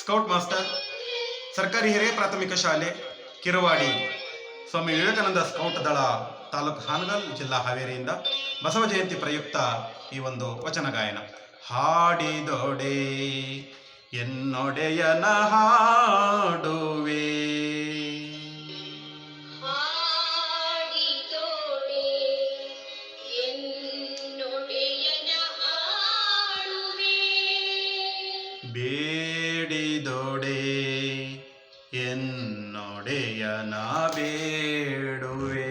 scout master ಸರ್ಕಾರಿ ಹಿರಿಯ ಪ್ರಾಥಮಿಕ ಶಾಲೆ ಕಿರವಾಡಿ ಸ್ವಾಮಿ ವಿವೇಕಾನಂದ ಸ್ಕೌಟ್ ದಳ ತಾಲೂಕು ಹಾನಗಲ್ ಜಿಲ್ಲಾ ಹಾವೇರಿಯಿಂದ ಬಸವ ಜಯಂತಿ ಪ್ರಯುಕ್ತ ಈ ಒಂದು ವಚನ ಗಾಯನ ಹಾಡಿದೊಡೆ ಎನ್ನೊಡೆಯನ ബേടിതോടെ എന്നോടെയ നാവേടുവേ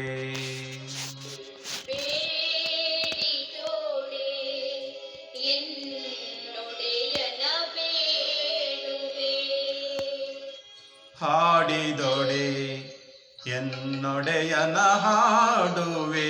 ಹಾಡಿದೊಡೆ എന്നോടയ നാടുവേ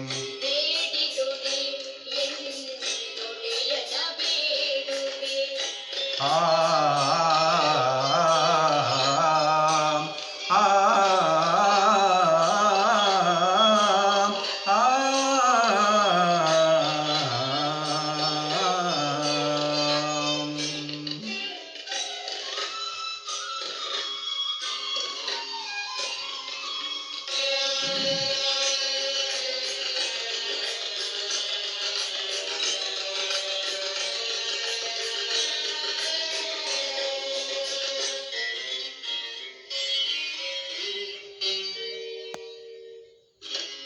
啊。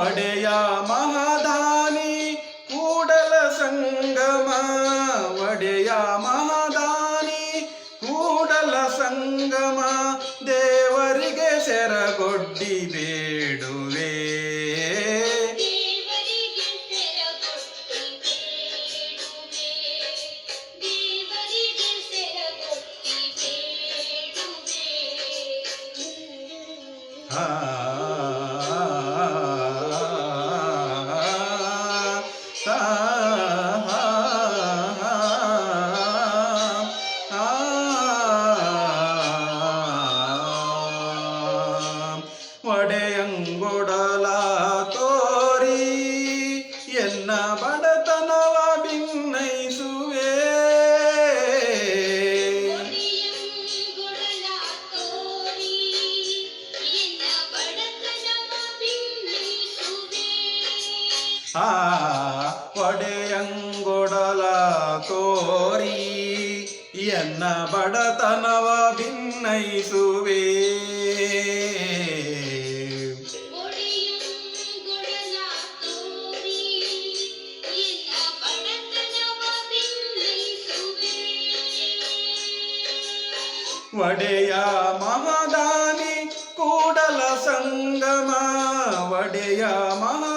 ಒಡೆಯ ಮಹದಾನಿ ಕೂಡಲ ಸಂಗಮ ಒಡೆಯ ಮಹದಾನಿ ಕೂಡಲ ಸಂಗಮ ದೇವರಿಗೆ ಶರಗೊಡ್ಡಿ ಬೇಡುವೆ Ah ಒಡೆಯಂಗೊಡಲ ತೋರಿ ಎನ್ನ ಬಡತನವ ಭಿನ್ನೈಸುವೆ ಆ ಒಡೆಯಂಗೊಡಲ ತೋರಿ ಎನ್ನ ಬಡತನವ ಭಿನ್ನೈಸುವೆ ಒಡೆಯ ಮಹದಾನಿ ಕೂಡಲ ಸಂಗಮ ಒಡೆಯ ಮಹ